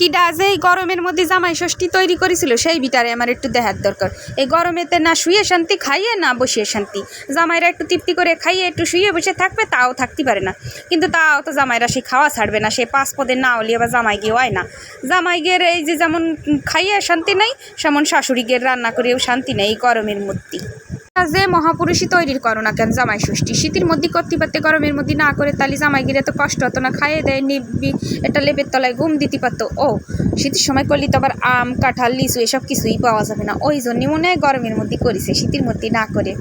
কিডা যে এই গরমের মধ্যে জামাই ষষ্ঠী তৈরি করেছিল, সেই বিটারে আমার একটু দেখার দরকার। এই গরমেতে না শুয়ে শান্তি, খাইয়ে না বসিয়ে শান্তি। জামাইরা একটু তৃপ্তি করে খাইয়ে একটু শুয়ে বসে থাকবে, তাও থাকতে পারে না। কিন্তু তাও তো জামাইরা সে খাওয়া ছাড়বে না, সে পাঁচ পদে না হলে আবার জামাই গিয়ে হয় না। জামাই গিয়ে এই যে যেমন খাইয়ে শান্তি নেই, সেমন শাশুড়ি গিয়ে রান্না করেও শান্তি নেই গরমের মধ্যে। যে মহাপুরুষই তৈরির করো না কেন? জামাই ষষ্ঠী। শীতের মধ্যে করতে পারতে গরমের মধ্যে না করে তালি জামাই গিরে তো কষ্ট হতো না, খাইয়ে দেয়, নিবি এটা লেপের তলায় ঘুম দিতে পারতো। ও, শীতের সময় করলে তো আবার আম, কাঁঠাল, লিচু, এসব কিছুই পাওয়া যাবে না। ওই জন্যই মনে হয় গরমের মধ্যে করেছে, শীতের মধ্যে না করে।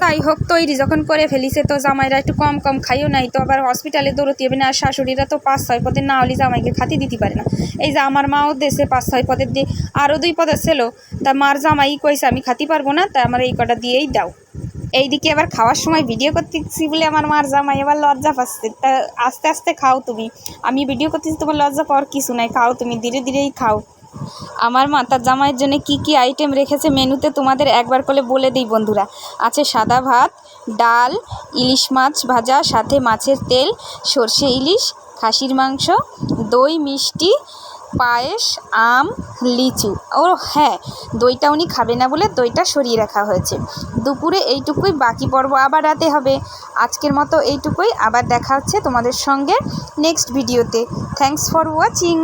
যাই হোক, তৈরি যখন করে ফেলিছে তো জামাইরা একটু কম কম খাইও নাই, তো আবার হসপিটালে দৌড়তে হবে না, আর শাশুড়িরা তো পাঁচ ছয় পদের না হলে জামাইকে খাতি দিতে পারে না। এই যে আমার মাও দেশে পাঁচ ছয় পদের দিয়ে আরও দুই পদের ছিল, তা মার জামাই কইছে, আমি খাতি পারব না, তা আমার এই কটা দিয়েই দাও। এইদিকে আবার খাওয়ার সময় ভিডিও করতেছি বলে আমার মার জামাই এবার লজ্জা পাচ্ছে। তা আস্তে আস্তে খাও তুমি। আমি ভিডিও করতেছি, তোমার লজ্জা পাওয়ার কিছু নাই, খাও তুমি, ধীরে ধীরেই খাও। আমার মা তার জামাইয়ের জন্য কি কি আইটেম রেখেছে মেনুতে তোমাদের একবার করে বলে দিই বন্ধুরা। আছে সাদা ভাত, ডাল, ইলিশ মাছ ভাজা, সাথে মাছের তেল, সর্ষে ইলিশ, খাসির মাংস, দই, মিষ্টি, পায়েস, আম, লিচু। ও হ্যাঁ দইটা উনি খাবে না বলে দইটা সরিয়ে রাখা হয়েছে। দুপুরে এইটুকুই, বাকি পর্ব আবার রাতে হবে। আজকের মতো এইটুকুই, আবার দেখা হচ্ছে তোমাদের সঙ্গে নেক্সট ভিডিওতে থ্যাঙ্কস ফর ওয়াচিং